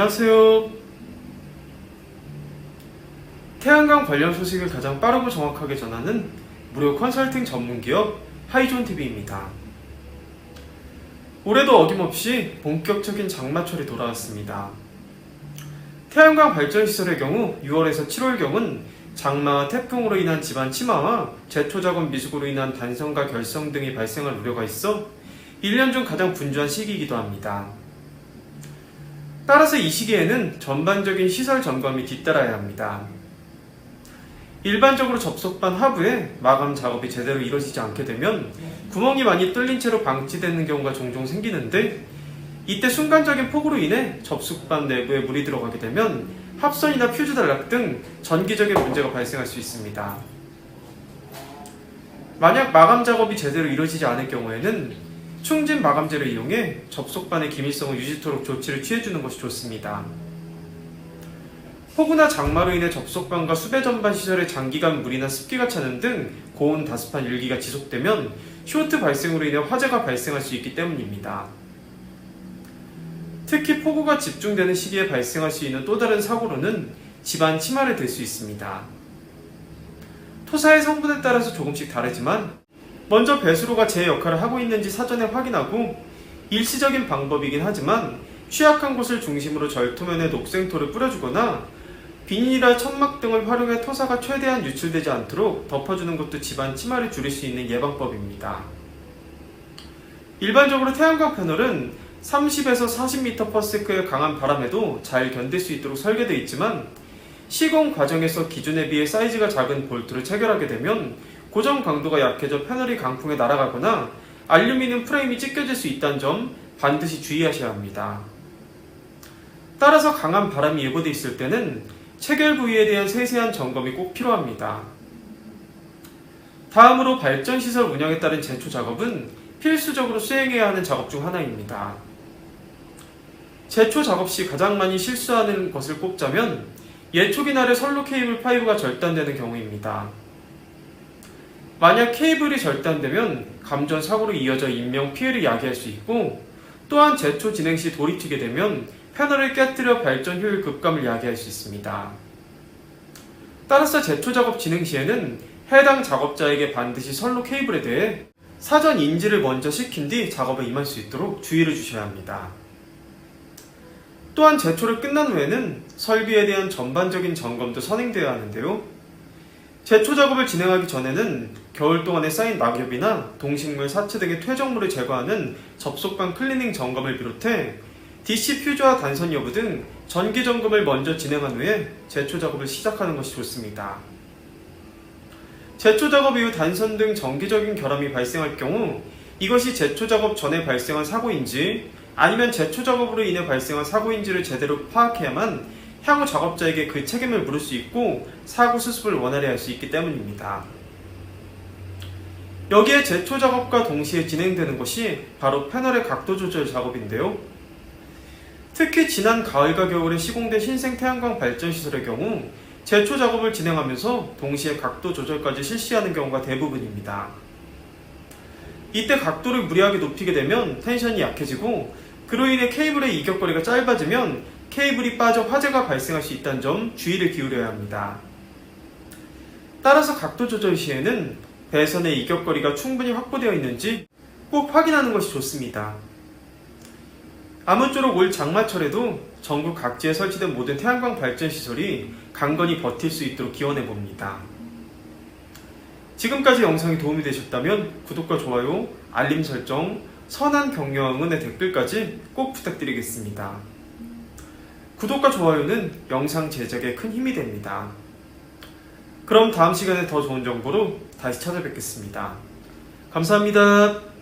안녕하세요. 태양광 관련 소식을 가장 빠르고 정확하게 전하는 무료 컨설팅 전문 기업 하이존 TV입니다. 올해도 어김없이 본격적인 장마철이 돌아왔습니다. 태양광 발전 시설의 경우 6월에서 7월경은 장마와 태풍으로 인한 집안 침하와 제초 작업 미숙으로 인한 단성과 결성 등이 발생할 우려가 있어 1년 중 가장 분주한 시기이기도 합니다. 따라서 이 시기에는 전반적인 시설 점검이 뒤따라야 합니다. 일반적으로 접속반 하부에 마감 작업이 제대로 이루어지지 않게 되면 구멍이 많이 뚫린 채로 방치되는 경우가 종종 생기는데 이때 순간적인 폭우로 인해 접속반 내부에 물이 들어가게 되면 합선이나 퓨즈 단락 등 전기적인 문제가 발생할 수 있습니다. 만약 마감 작업이 제대로 이루어지지 않을 경우에는 충진 마감재를 이용해 접속반의 기밀성을 유지토록 조치를 취해주는 것이 좋습니다. 폭우나 장마로 인해 접속반과 수배 전반 시설에 장기간 물이나 습기가 차는 등 고온 다습한 일기가 지속되면 쇼트 발생으로 인해 화재가 발생할 수 있기 때문입니다. 특히 폭우가 집중되는 시기에 발생할 수 있는 또 다른 사고로는 집안 침하를 들 수 있습니다. 토사의 성분에 따라서 조금씩 다르지만 먼저 배수로가 제 역할을 하고 있는지 사전에 확인하고 일시적인 방법이긴 하지만 취약한 곳을 중심으로 절토면에 녹생토를 뿌려주거나 비닐이나 천막 등을 활용해 토사가 최대한 유출되지 않도록 덮어주는 것도 집안 침하를 줄일 수 있는 예방법입니다. 일반적으로 태양광 패널은 30에서 40m/s의 강한 바람에도 잘 견딜 수 있도록 설계되어 있지만 시공 과정에서 기존에 비해 사이즈가 작은 볼트를 체결하게 되면 고정 강도가 약해져 패널이 강풍에 날아가거나 알루미늄 프레임이 찢겨질 수 있다는 점 반드시 주의하셔야 합니다. 따라서 강한 바람이 예보돼 있을 때는 체결 부위에 대한 세세한 점검이 꼭 필요합니다. 다음으로 발전시설 운영에 따른 제초 작업은 필수적으로 수행해야 하는 작업 중 하나입니다. 제초 작업 시 가장 많이 실수하는 것을 꼽자면 예초기 날에 선로 케이블 파이브가 절단되는 경우입니다. 만약 케이블이 절단되면 감전 사고로 이어져 인명 피해를 야기할 수 있고 또한 제초 진행 시 돌이 튀게 되면 패널을 깨뜨려 발전 효율 급감을 야기할 수 있습니다. 따라서 제초 작업 진행 시에는 해당 작업자에게 반드시 선로 케이블에 대해 사전 인지를 먼저 시킨 뒤 작업에 임할 수 있도록 주의를 주셔야 합니다. 또한 제초를 끝난 후에는 설비에 대한 전반적인 점검도 선행되어야 하는데요. 제초 작업을 진행하기 전에는 겨울 동안에 쌓인 낙엽이나 동식물, 사체 등의 퇴적물을 제거하는 접속반 클리닝 점검을 비롯해 DC 퓨즈와 단선 여부 등 전기 점검을 먼저 진행한 후에 제초 작업을 시작하는 것이 좋습니다. 제초 작업 이후 단선 등 정기적인 결함이 발생할 경우 이것이 제초 작업 전에 발생한 사고인지 아니면 제초 작업으로 인해 발생한 사고인지를 제대로 파악해야만 향후 작업자에게 그 책임을 물을 수 있고 사고 수습을 원활히 할 수 있기 때문입니다. 여기에 제초 작업과 동시에 진행되는 것이 바로 패널의 각도 조절 작업인데요. 특히 지난 가을과 겨울에 시공된 신생 태양광 발전 시설의 경우 제초 작업을 진행하면서 동시에 각도 조절까지 실시하는 경우가 대부분입니다. 이때 각도를 무리하게 높이게 되면 텐션이 약해지고 그로 인해 케이블의 이격거리가 짧아지면 케이블이 빠져 화재가 발생할 수 있다는 점 주의를 기울여야 합니다. 따라서 각도 조절 시에는 배선의 이격거리가 충분히 확보되어 있는지 꼭 확인하는 것이 좋습니다. 아무쪼록 올 장마철에도 전국 각지에 설치된 모든 태양광 발전 시설이 강건히 버틸 수 있도록 기원해 봅니다. 지금까지 영상이 도움이 되셨다면 구독과 좋아요, 알림 설정, 선한 격려와 응원의 댓글까지 꼭 부탁드리겠습니다. 구독과 좋아요는 영상 제작에 큰 힘이 됩니다. 그럼 다음 시간에 더 좋은 정보로 다시 찾아뵙겠습니다. 감사합니다.